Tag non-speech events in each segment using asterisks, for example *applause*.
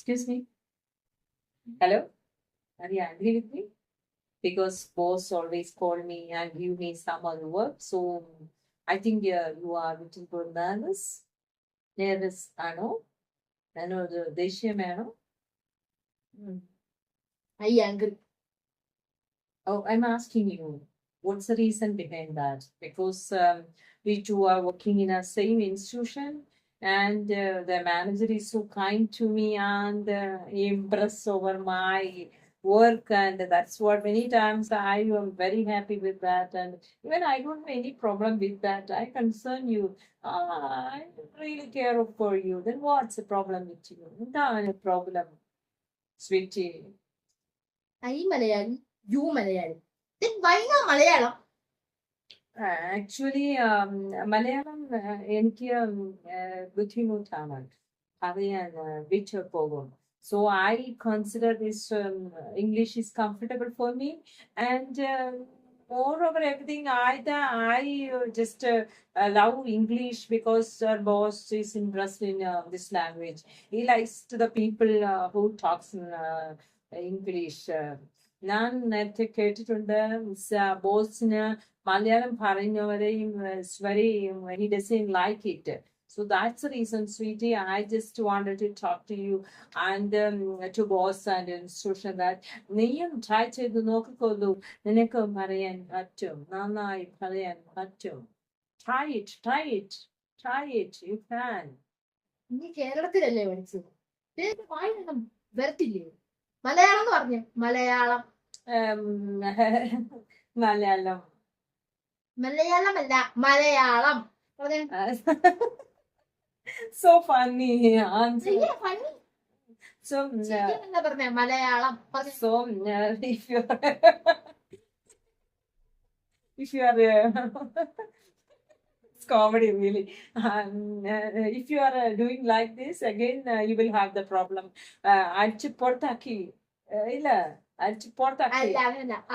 Excuse me. Hello? Are you angry with me? Because boss always call me and give me some other work. So I think yeah, you are a little bit nervous. Nervous, I know. I know the Deshyamano. Hmm. Are you angry? Oh, I'm asking you, what's the reason behind that? Because um, we two are working in a same institution and uh, the manager is so kind to me and uh, impressed over my work and that's what many times I am very happy with that and even I don't have any problem with that. I concern you. Ah, I really care for you. Then what's the problem with you? എന്താണ് problem, sweetie? I Malayali you Malayali Then why not Malayalam actually Malayalam ആ, എനിക്ക് ഉം, ആ, ബുദ്ധിമുട്ടാണ് അറിയാൻ വിട്ട് പോകും so I consider this English is comfortable for me and moreover everything i i uh, just uh, uh, love english because our boss is interested in uh, this language he likes to the people uh, who talks in uh, english uh, ഞാൻ നേരത്തെ കേട്ടിട്ടുണ്ട് ബോസിന് മലയാളം പറയുന്നവരെയും സ്വരെയും he doesn't like it so that's reason sweetie I just wanted to talk to you and to boss and institution that നീയും try ചെയ്ത് നോക്കിക്കൊള്ളൂ. നിനക്ക് പറയാൻ പറ്റും നന്നായി പറയാൻ പറ്റും. Try it try it try it you can നീ കേരളത്തിലല്ലേ പഠിച്ചത്? വായിലൊന്നും വരത്തില്ലേ മലയാളം എന്ന് പറഞ്ഞു? മലയാളം. *laughs* മലയാളം. മലയാളമല്ല മലയാളം. സോ ഫണ്ണി ഫണ്ണി ശരിയാ എന്താ പറഞ്ഞ? Malayalam *laughs* you if you are uh, it's comedy really. Um, uh, if you are uh, doing like this again, uh, you will have the problem. Uh, അടിച്ച് പുറത്താക്കി uh, ഇല്ല അടിച്ച് പുറത്താക്കി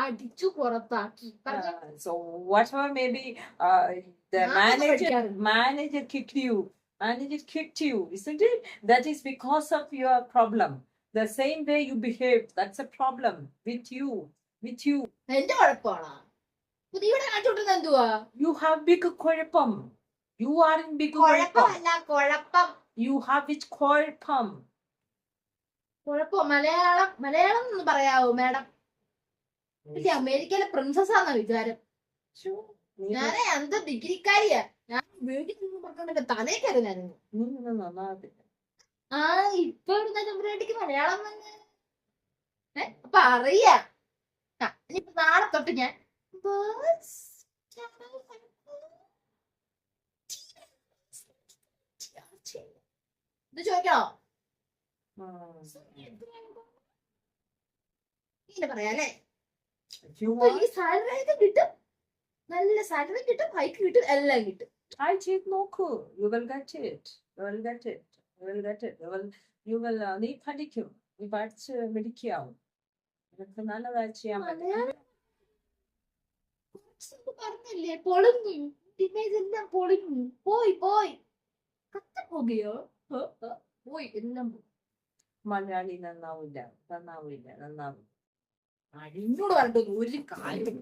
അടിച്ചു പുറത്താക്കി. Uh, whatever maybe uh, the ഞാൻ manager പഠിക്കാറുണ്ട്. manager kicked you manager kicked you isn't it that is because of your problem the same way you behave that's a problem with you with you എന്റെ കുഴപ്പമാണോ പുതിയുടെ കാണിച്ചോട്ടുന്ന എന്തുവാ? You have big കുഴപ്പം. You are in big കുഴപ്പം. കുഴപ്പമല്ല കുഴപ്പം. You have it കുഴപ്പം. കുഴപ്പം. മലയാളം മലയാളം എന്ന് പറയാവോ മാഡം? ഇല്ല അമേരിക്കയിലെ പ്രിൻസസ് ആണോ വിചാരം ഞാൻ എന്ത് ഡിഗ്രിക്കാരിയാ. ഞാൻ വീട്ടിൽ നിന്ന് പറഞ്ഞ തലേ കയറുന്നായിരുന്നു. നീ നന്നാകത്തില്ല. ആ ഇപ്പൊ ഇവിടുന്ന് ചുമരേട്ടിക്ക് മലയാളം വന്ന്. അപ്പൊ അറിയാ. ഇനിയിപ്പൊ നാളെ തൊട്ട് ഞാൻ ബസ് ഇത് ചോദിക്കണോ? ഇങ്ങനെ പറയാല്ലേ if you അപ്പൊ want ഈ സാലറി ഒക്കെ കിട്ടും. നല്ല സാലറി കിട്ടും ഹൈക്ക് കിട്ടും എല്ലാം കിട്ടും. ചെയ്ത് നോക്കൂ. നീ പഠിക്കും. നീ പഠിച്ച് മിടിക്കാവും നിനക്ക് നല്ലതായി ചെയ്യാൻ പറ്റും. പറഞ്ഞില്ലേ? പൊളിഞ്ഞു. ഇമേജ് എല്ലാം പൊളിഞ്ഞു. പോയി പോയി. കത്തപ്പോകയോ പോയി എല്ലാം പോയി. മലയാളി നന്നാവില്ല നന്നാവില്ല നന്നാവില്ല. എന്നോട് പറഞ്ഞിട്ട് ഒരു കാര്യം